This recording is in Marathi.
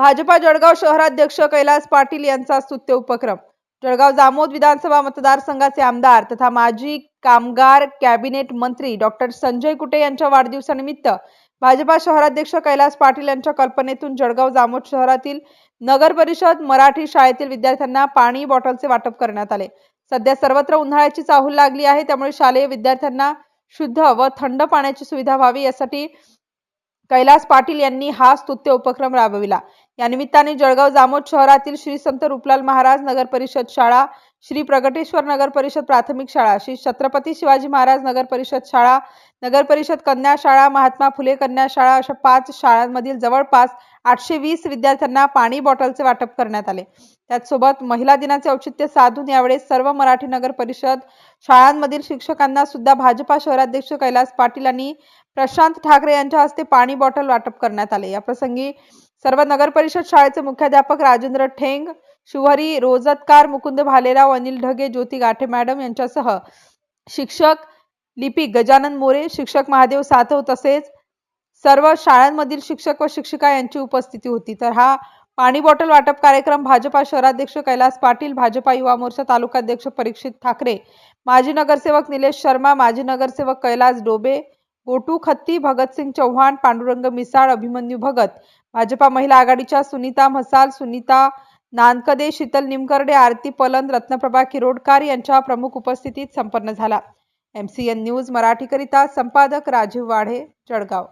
भाजपा जळगाव शहराध्यक्ष कैलास पाटील यांचा स्तुत्य उपक्रम. जळगाव जामोद विधानसभा मतदारसंघाचे आमदार तथा माजी कामगार कॅबिनेट मंत्री डॉक्टर संजय कुटे यांच्या वाढदिवसानिमित्त भाजपा शहराध्यक्ष कैलास पाटील यांच्या कल्पनेतून जळगाव जामोद शहरातील नगर परिषद मराठी शाळेतील विद्यार्थ्यांना पाणी बॉटलचे वाटप करण्यात आले. सध्या सर्वत्र उन्हाळ्याची चाहूल लागली आहे त्यामुळे शालेय विद्यार्थ्यांना शुद्ध व थंड पाण्याची सुविधा व्हावी यासाठी कैलास पाटील यांनी हा स्तुत्य उपक्रम राबविला. या निमित्ताने जळगाव जामोद शहरातील श्री संत रुपलाल महाराज नगर परिषद शाळा श्री प्रगटेश्वर नगर परिषद प्राथमिक शाळा श्री छत्रपती शिवाजी महाराज नगर परिषद शाळा नगर परिषद कन्या शाळा महात्मा फुले कन्या शाळा अशा पाच शाळांमधील जवळपास आठशे वीस विद्यार्थ्यांना पाणी बॉटलचे वाटप करण्यात आले. त्याचसोबत महिला दिनाचे औचित्य साधून यावेळेस सर्व मराठी नगर परिषद शाळांमधील शिक्षकांना सुद्धा भाजपा शहराध्यक्ष कैलास पाटील आणि प्रशांत ठाकरे यांच्या हस्ते पाणी बॉटल वाटप करण्यात आले. या प्रसंगी सर्व नगर परिषद शाळेचे मुख्याध्यापक राजेंद्र ठेंग शिवहरी रोजतकार मुकुंद भालेराव अनिल ढगे ज्योती गाठे मॅडम यांच्यासह शिक्षक लिपिक गजानन मोरे शिक्षक महादेव सातव तसेच सर्व शाळांमधील शिक्षक व शिक्षिका यांची उपस्थिती होती. तर हा पाणी बॉटल वाटप कार्यक्रम भाजपा शहराध्यक्ष कैलास पाटील भाजपा युवा मोर्चा तालुकाध्यक्ष परीक्षित ठाकरे माजी नगरसेवक निलेश शर्मा माजी नगरसेवक कैलास डोबे गोटू खत्ती भगतसिंग चव्हाण पांडुरंग मिसाळ अभिमन्यू भगत भाजपा महिला आघाडीच्या सुनीता म्हसाल सुनीता नानकदे शीतल निमकर्डे आरती पलन रत्नप्रभा किरोडकार यांच्या प्रमुख उपस्थितीत संपन्न झाला. एम सी एन न्यूज मराठीकरिता संपादक राजीव वाढे जळगाव.